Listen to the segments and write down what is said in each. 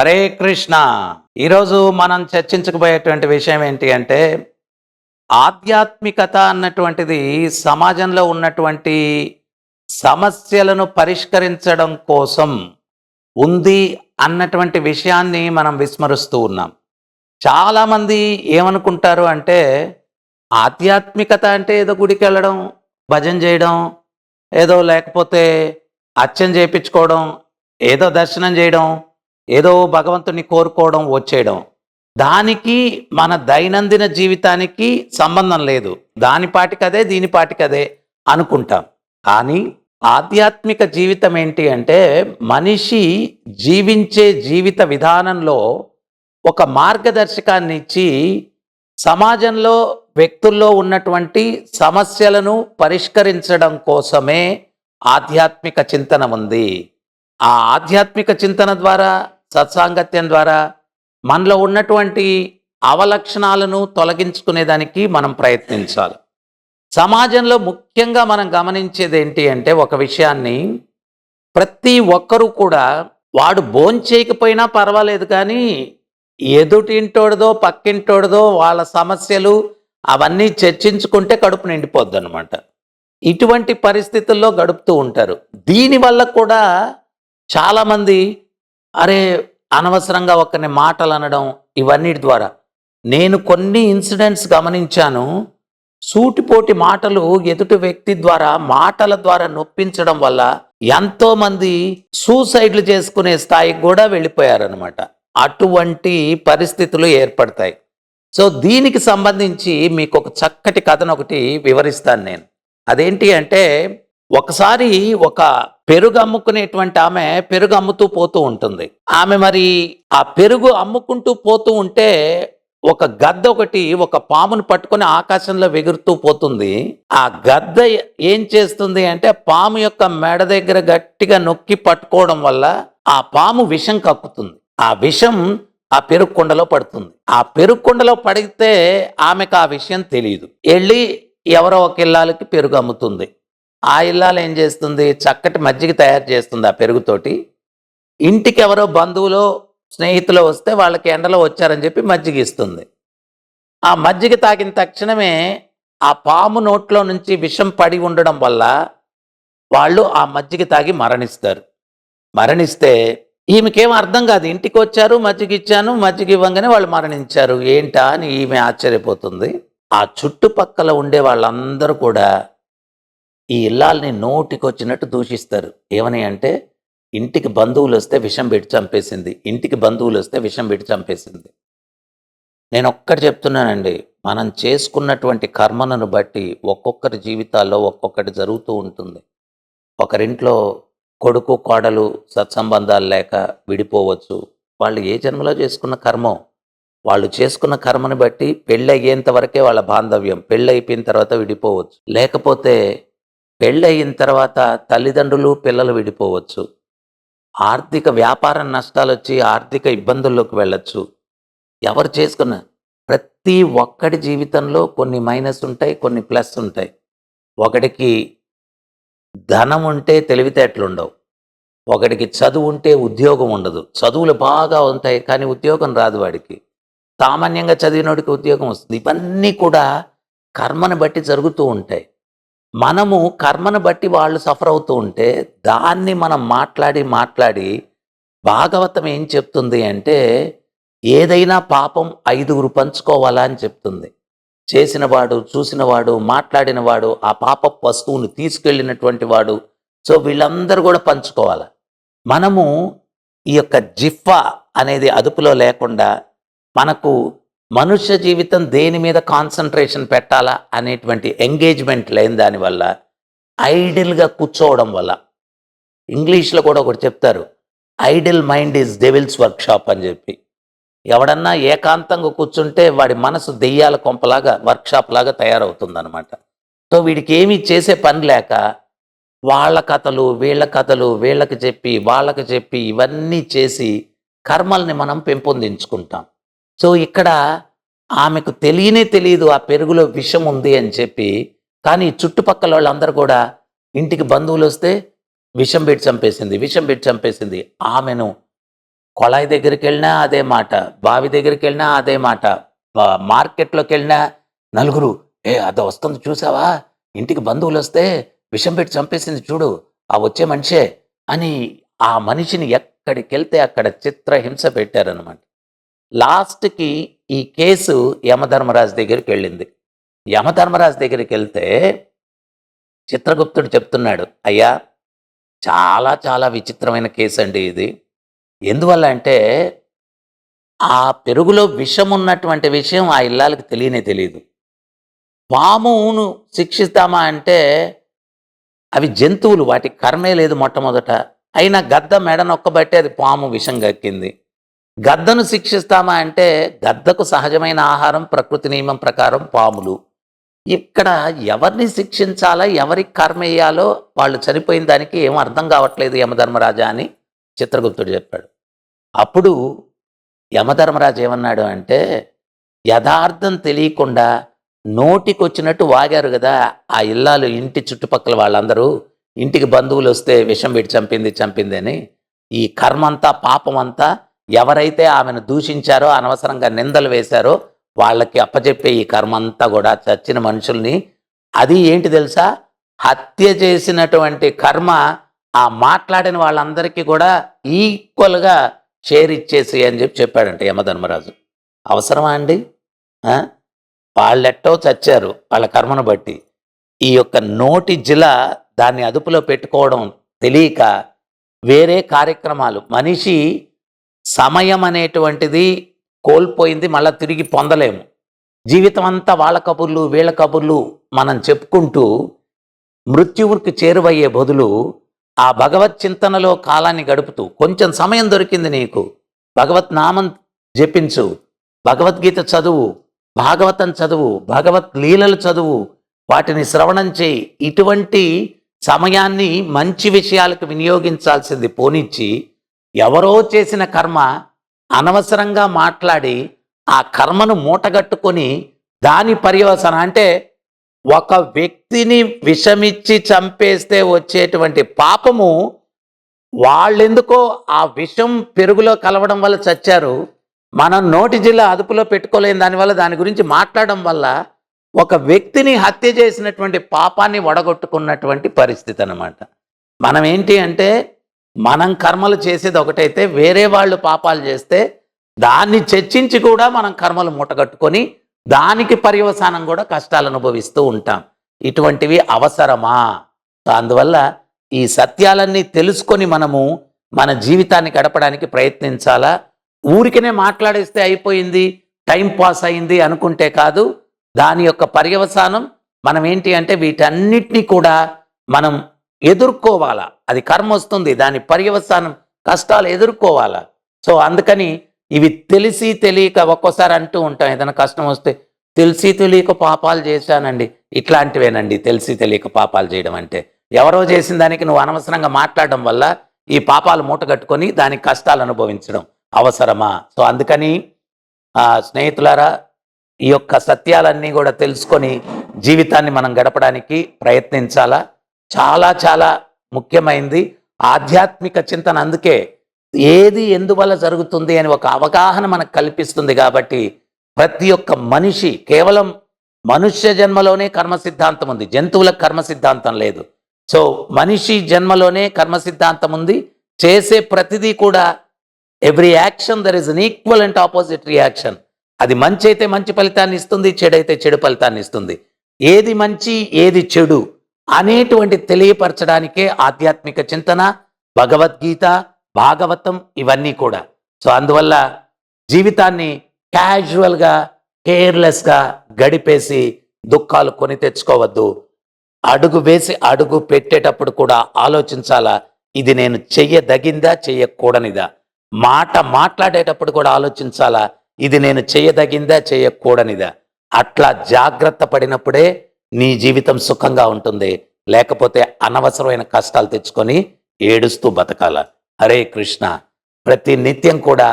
హరే కృష్ణ. ఈరోజు మనం చర్చించకపోయేటువంటి విషయం ఏంటి అంటే ఆధ్యాత్మికత అన్నటువంటిది సమాజంలో ఉన్నటువంటి సమస్యలను పరిష్కరించడం కోసం ఉంది అన్నటువంటి విషయాన్ని మనం విస్మరిస్తూ ఉన్నాం. చాలామంది ఏమనుకుంటారు అంటే ఆధ్యాత్మికత అంటే ఏదో గుడికి వెళ్ళడం భజన చేయడం ఏదో లేకపోతే అచ్చం చేయించుకోవడం ఏదో దర్శనం చేయడం ఏదో భగవంతుని కోరుకోవడం వచ్చేయడం. దానికి మన దైనందిన జీవితానికి సంబంధం లేదు. దాని పాటికదే దీని పాటికదే అనుకుంటాం. కానీ ఆధ్యాత్మిక జీవితం ఏంటి అంటే మనిషి జీవించే జీవిత విధానంలో ఒక మార్గదర్శకాన్ని ఇచ్చి సమాజంలో వ్యక్తుల్లో ఉన్నటువంటి సమస్యలను పరిష్కరించడం కోసమే ఆధ్యాత్మిక చింతన ఉంది ఆ ఆధ్యాత్మిక చింతన ద్వారా సత్సాంగత్యం ద్వారా మనలో ఉన్నటువంటి అవలక్షణాలను తొలగించుకునేదానికి మనం ప్రయత్నించాలి. సమాజంలో ముఖ్యంగా మనం గమనించేది ఏంటి అంటే ఒక విషయాన్ని ప్రతి ఒక్కరూ కూడా వాడు భోంచేయకపోయినా పర్వాలేదు కానీ ఎదుటింటోడిదో పక్కింటోడిదో వాళ్ళ సమస్యలు అవన్నీ చర్చించుకుంటే కడుపు నిండిపోద్ది అనమాట ఇటువంటి పరిస్థితుల్లో గడుపుతూ ఉంటారు. దీనివల్ల కూడా చాలామంది అరే అనవసరంగా ఒకరిని మాటలు అనడం ఇవన్నిటి ద్వారా. నేను కొన్ని ఇన్సిడెంట్స్ గమనించాను. సూటిపోటి మాటలు ఎదుటి వ్యక్తి ద్వారా మాటల ద్వారా నొప్పించడం వల్ల ఎంతో మంది సూసైడ్లు చేసుకునే స్థాయికి కూడా వెళ్ళిపోయారనమాట అటువంటి పరిస్థితులు ఏర్పడతాయి. సో దీనికి సంబంధించి మీకు ఒక చక్కటి కథను ఒకటి వివరిస్తాను నేను. అదేంటి అంటే ఒకసారి ఒక పెరుగు అమ్ముకునేటువంటి ఆమె పెరుగు అమ్ముతూ పోతూ ఉంటుంది. ఆమె మరి ఆ పెరుగు అమ్ముకుంటూ పోతూ ఉంటే ఒక గద్ద ఒకటి ఒక పామును పట్టుకొని ఆకాశంలో ఎగురుతూ పోతుంది. ఆ గద్ద ఏం చేస్తుంది అంటే పాము యొక్క మెడ దగ్గర గట్టిగా నొక్కి పట్టుకోవడం వల్ల ఆ పాము విషం కక్కుతుంది. ఆ విషం ఆ పెరుగు కుండలో పడుతుంది. ఆ పెరుగు కుండలో పడితే ఆమెకు ఆ విషయం తెలియదు వెళ్ళి ఎవరో ఒక ఇల్లాలకి పెరుగు అమ్ముతుంది. ఆ ఇల్లాలు ఏం చేస్తుంది? చక్కటి మజ్జిగ తయారు చేస్తుంది ఆ పెరుగుతోటి. ఇంటికి ఎవరో బంధువులో స్నేహితులు వస్తే వాళ్ళకి ఎండలో వచ్చారని చెప్పి మజ్జిగ ఇస్తుంది. ఆ మజ్జిగ తాగిన తక్షణమే ఆ పాము నోట్లో నుంచి విషం పడి ఉండడం వల్ల వాళ్ళు ఆ మజ్జిగ తాగి మరణిస్తారు. మరణిస్తే ఈమెకేం అర్థం కాదు. ఇంటికి వచ్చారు మజ్జిగ ఇచ్చాను మజ్జిగ ఇవ్వగానే వాళ్ళు మరణించారు. ఏంటా అని ఈమె ఆశ్చర్యపోతుంది. ఆ చుట్టుపక్కల ఉండే వాళ్ళందరూ కూడా ఈ ఇల్లాల్ని నోటికొచ్చినట్టు దూషిస్తారు. ఏమని అంటే ఇంటికి బంధువులు వస్తే విషం పెట్టి చంపేసింది. ఇంటికి బంధువులు వస్తే విషం పెట్టి చంపేసింది. నేను ఒక్కటి చెప్తున్నానండి మనం చేసుకున్నటువంటి కర్మలను బట్టి ఒక్కొక్కరి జీవితాల్లో ఒక్కొక్కటి జరుగుతూ ఉంటుంది. ఒకరింట్లో కొడుకు కోడలు సత్సంబంధాలు లేక విడిపోవచ్చు. వాళ్ళు ఏ జన్మలో చేసుకున్న కర్మం వాళ్ళు చేసుకున్న కర్మని బట్టి పెళ్ళి అయ్యేంత వరకే వాళ్ళ బాంధవ్యం. పెళ్ళి అయిపోయిన తర్వాత విడిపోవచ్చు. లేకపోతే పెళ్ళయిన తర్వాత తల్లిదండ్రులు పిల్లలు విడిపోవచ్చు. ఆర్థిక వ్యాపార నష్టాలు వచ్చి ఆర్థిక ఇబ్బందుల్లోకి వెళ్ళచ్చు. ఎవరు చేసుకున్న ప్రతి ఒక్కడి జీవితంలో కొన్ని మైనస్ ఉంటాయి కొన్ని ప్లస్ ఉంటాయి ఒకడికి ధనం ఉంటే తెలివితేటలు ఉండవు ఒకడికి చదువు ఉంటే ఉద్యోగం ఉండదు చదువులు బాగా ఉంటాయి కానీ ఉద్యోగం రాదు వాడికి. సామాన్యంగా చదివినోడికి ఉద్యోగం వస్తుంది. ఇవన్నీ కూడా కర్మను బట్టి జరుగుతూ ఉంటాయి. మనము కర్మను బట్టి వాళ్ళు సఫర్ అవుతూ ఉంటే దాన్ని మనం మాట్లాడి మాట్లాడి భాగవతం ఏం చెప్తుంది అంటే ఏదైనా పాపం ఐదుగురు పంచుకోవాలా అని చెప్తుంది. చేసినవాడు చూసినవాడు మాట్లాడినవాడు ఆ పాప వస్తువుని తీసుకెళ్ళినటువంటి వాడు. సో వీళ్ళందరూ కూడా పంచుకోవాలి? మనము ఈ యొక్క జిఫ్ఫా అనేది అదుపులో లేకుండా మనకు మనుష్య జీవితం దేని మీద కాన్సన్ట్రేషన్ పెట్టాలా అనేటువంటి ఎంగేజ్మెంట్ లేని దానివల్ల ఐడిల్గా కూర్చోవడం వల్ల. ఇంగ్లీష్లో కూడా ఒకటి చెప్తారు idle mind is devil's workshop అని చెప్పి. ఎవడన్నా ఏకాంతంగా కూర్చుంటే వాడి మనసు దెయ్యాల కొంపలాగా వర్క్షాప్ లాగా తయారవుతుందనమాట సో వీడికి ఏమీ చేసే పని లేక వాళ్ళ కథలు వీళ్ళ కథలు వీళ్ళకి చెప్పి వాళ్ళకి చెప్పి ఇవన్నీ చేసి కర్మల్ని మనం పెంపొందించుకుంటాం. సో ఇక్కడ ఆమెకు తెలియనే తెలియదు ఆ పెరుగులో విషం ఉంది అని చెప్పి. కానీ చుట్టుపక్కల వాళ్ళందరూ కూడా ఇంటికి బంధువులు వస్తే విషం పెట్టి చంపేసింది విషం పెట్టి చంపేసింది. ఆమెను కొళాయి దగ్గరికి వెళ్ళినా అదే మాట బావి దగ్గరికి వెళ్ళినా అదే మాట మార్కెట్లోకి వెళ్ళినా నలుగురు ఏ అది వస్తుంది చూసావా? ఇంటికి బంధువులు వస్తే విషం పెట్టి చంపేసింది చూడు ఆ వచ్చే మనిషే అని ఆ మనిషిని ఎక్కడికి వెళ్తే అక్కడ చిత్రహింస పెట్టారనమాట లాస్ట్కి ఈ కేసు యమధర్మరాజు దగ్గరికి వెళ్ళింది. యమధర్మరాజు దగ్గరికి వెళ్తే చిత్రగుప్తుడు చెప్తున్నాడు అయ్యా చాలా చాలా విచిత్రమైన కేసు అండి ఇది. ఎందువల్ల అంటే ఆ పెరుగులో విషం ఉన్నటువంటి విషయం ఆ ఇల్లాలకి తెలియనే తెలియదు పామును శిక్షిస్తామా అంటే అవి జంతువులు వాటి కర్మే లేదు మొట్టమొదట. అయినా గద్ద మెడ నొక్కబట్టి అది పాము విషం గక్కింది. గద్దను శిక్షిస్తామా అంటే గద్దకు సహజమైన ఆహారం ప్రకృతి నియమం ప్రకారం పాములు. ఇక్కడ ఎవరిని శిక్షించాలా ఎవరికి కర్మ వేయాలో వాళ్ళు చనిపోయిన దానికి ఏం అర్థం కావట్లేదు యమధర్మరాజా అని చిత్రగుప్తుడు చెప్పాడు. అప్పుడు యమధర్మరాజు ఏమన్నాడు అంటే యథార్థం తెలియకుండా నోటికొచ్చినట్టు వాగారు కదా ఆ ఇల్లాలు ఇంటి చుట్టుపక్కల వాళ్ళందరూ ఇంటికి బంధువులు వస్తే విషం పెట్టి చంపింది చంపింది అని. ఈ కర్మంతా పాపమంతా ఎవరైతే ఆమెను దూషించారో అనవసరంగా నిందలు వేశారో వాళ్ళకి అప్పచెప్పే ఈ కర్మ అంతా కూడా చచ్చిన మనుషుల్ని అది ఏంటి తెలుసా? హత్య చేసినటువంటి కర్మ ఆ మాట్లాడిన వాళ్ళందరికీ కూడా ఈక్వల్గా షేర్ ఇచ్చేసి అని చెప్పి చెప్పాడంట యమధర్మరాజు. అవసరమా అండి? వాళ్ళెట్టో చచ్చారు వాళ్ళ కర్మను బట్టి. ఈ యొక్క నోటి జిల దాన్ని అదుపులో పెట్టుకోవడం తెలియక వేరే కార్యక్రమాలు మనిషి సమయం అనేటువంటిది కోల్పోయింది మళ్ళీ తిరిగి పొందలేము. జీవితం అంతా వాళ్ళ కబుర్లు వీళ్ళ కబుర్లు మనం చెప్పుకుంటూ మృత్యువుకి చేరువయ్యే బదులు ఆ భగవత్ చింతనలో కాలాన్ని గడుపుతూ కొంచెం సమయం దొరికింది నీకు భగవత్ నామం జపించు భగవద్గీత చదువు భాగవతం చదువు భగవత్ లీలలు చదువు వాటిని శ్రవణం చేయి. ఇటువంటి సమయాన్ని మంచి విషయాలకు వినియోగించాల్సింది పోనిచ్చి ఎవరో చేసిన కర్మ అనవసరంగా మాట్లాడి ఆ కర్మను మూటగట్టుకొని దాని పర్యవసన అంటే ఒక వ్యక్తిని విషమిచ్చి చంపేస్తే వచ్చేటువంటి పాపము వాళ్ళెందుకో ఆ విషం పెరుగులో కలవడం వల్ల చచ్చారు. మనం నోటి జిల్లా అదుపులో పెట్టుకోలేని దానివల్ల దాని గురించి మాట్లాడడం వల్ల ఒక వ్యక్తిని హత్య చేసినటువంటి పాపాన్ని వడగొట్టుకున్నటువంటి పరిస్థితి అన్నమాట. మనం ఏంటి అంటే మనం కర్మలు చేసేది ఒకటైతే వేరే వాళ్ళు పాపాలు చేస్తే దాన్ని చర్చించి కూడా మనం కర్మలు మూటగట్టుకొని దానికి పర్యవసానం కూడా కష్టాలు అనుభవిస్తూ ఉంటాం. ఇటువంటివి అవసరమా? అందువల్ల ఈ సత్యాలన్నీ తెలుసుకొని మనము మన జీవితాన్ని గడపడానికి ప్రయత్నించాలా? ఊరికనే మాట్లాడేస్తే అయిపోయింది టైం పాస్ అయింది అనుకుంటే కాదు దాని యొక్క పర్యవసానం మనం ఏంటి అంటే వీటన్నిటినీ కూడా మనం ఎదుర్కోవాలా? అది కర్మ వస్తుంది దాని పర్యవసానం కష్టాలు ఎదుర్కోవాలా? సో అందుకని ఇవి తెలిసి తెలియక ఒక్కోసారి అంటూ ఉంటాం ఏదైనా కష్టం వస్తే తెలిసి తెలియక పాపాలు చేశానండి ఇట్లాంటివేనండి తెలిసి తెలియక పాపాలు చేయడం అంటే. ఎవరో చేసిన దానికి నువ్వు అనవసరంగా మాట్లాడడం వల్ల ఈ పాపాలు మూటగట్టుకొని దానికి కష్టాలు అనుభవించడం అవసరమా? సో అందుకని ఆ, స్నేహితులారా ఈ యొక్క సత్యాలన్నీ కూడా తెలుసుకొని జీవితాన్ని మనం గడపడానికి ప్రయత్నించాలా? చాలా చాలా ముఖ్యమైనది ఆధ్యాత్మిక చింతన అందుకే ఏది ఎందువల్ల జరుగుతుంది అని ఒక అవగాహన మనకు కల్పిస్తుంది కాబట్టి ప్రతి ఒక్క మనిషి కేవలం మనుష్య జన్మలోనే కర్మ సిద్ధాంతం ఉంది. జంతువులకు కర్మ సిద్ధాంతం లేదు. సో మనిషి జన్మలోనే కర్మ సిద్ధాంతం ఉంది. చేసే ప్రతిదీ కూడా every action there is an equal and opposite reaction. అది మంచి అయితే మంచి ఫలితాన్ని ఇస్తుంది చెడు అయితే చెడు ఫలితాన్ని ఇస్తుంది. ఏది మంచి ఏది చెడు అనేటువంటి తెలియపరచడానికే ఆధ్యాత్మిక చింతన భగవద్గీత భాగవతం ఇవన్నీ కూడా. సో అందువల్ల జీవితాన్ని క్యాజువల్గా కేర్లెస్గా గడిపేసి దుఃఖాలు కొని తెచ్చుకోవద్దు. అడుగు వేసి అడుగు పెట్టేటప్పుడు కూడా ఆలోచించాలా ఇది నేను చెయ్యదగిందా చెయ్యకూడనిదా? మాట మాట్లాడేటప్పుడు కూడా ఆలోచించాలా ఇది నేను చేయదగిందా చేయకూడనిదా అట్లా జాగ్రత్త పడినప్పుడే నీ జీవితం సుఖంగా ఉంటుంది. లేకపోతే అనవసరమైన కష్టాలు తెచ్చుకొని ఏడుస్తూ బతకాల. హరే కృష్ణ. ప్రతి నిత్యం కూడా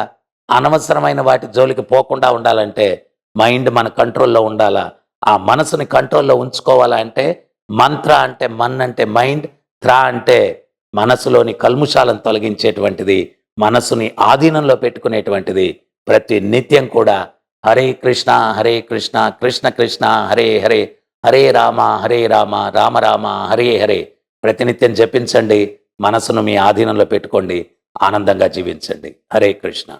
అనవసరమైన వాటి జోలికి పోకుండా ఉండాలంటే మైండ్ మన కంట్రోల్లో ఉండాలా? ఆ మనసుని కంట్రోల్లో ఉంచుకోవాలా అంటే మంత్ర అంటే మన్ అంటే మైండ్ త్రా అంటే మనసులోని కల్ముషాలను తొలగించేటువంటిది మనసుని ఆధీనంలో పెట్టుకునేటువంటిది ప్రతి నిత్యం కూడా. హరే కృష్ణ హరే కృష్ణ కృష్ణ కృష్ణ హరే హరే. హరే రామ హరే రామ రామ రామ హరే హరే. ప్రతినిత్యం జపించండి మనసును మీ ఆధీనంలో పెట్టుకోండి ఆనందంగా జీవించండి. హరే కృష్ణ.